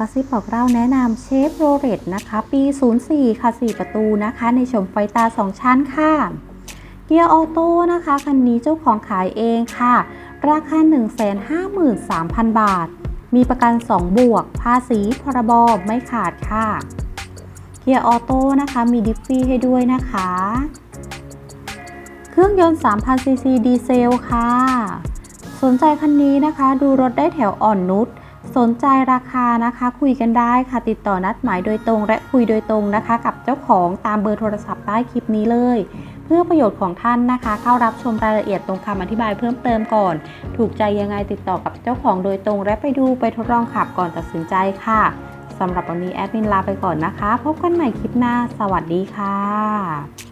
กระซิบบอกเราแนะนำเชฟโรเลตนะคะ ปี 04 ค่ะ 4 ประตูนะคะ ในชมไฟตา 2 ชั้นค่ะเกียร์ออโต้นะคะคันนี้เจ้าของขายเองค่ะ ราคา 153,000 บาท มีประกัน 2 บวก ภาษีพรบไม่ขาดค่ะเกียร์ออโต้นะคะ มีดิฟฟี่ให้ด้วยนะคะ เครื่องยนต์ 3,000ซีซีดีเซลค่ะ สนใจคันนี้นะคะ ดูรถได้แถวอ่อนนุช สนใจราคานะคะคุยกันได้ค่ะติดต่อนัดหมายโดยตรง และคุยโดยตรงนะคะ กับเจ้าของตามเบอร์โทรศัพท์ใต้คลิปนี้เลย เพื่อประโยชน์ของท่านนะคะ เข้ารับชมรายละเอียดตรงคำอธิบายเพิ่มเติมก่อน ถูกใจยังไงติดต่อกับเจ้าของโดยตรง และไปดูไปทดลองขับก่อนตัดสินใจค่ะสำหรับวันนี้แอดมินลาไปก่อนนะคะ พบกันใหม่คลิปหน้า สวัสดีค่ะ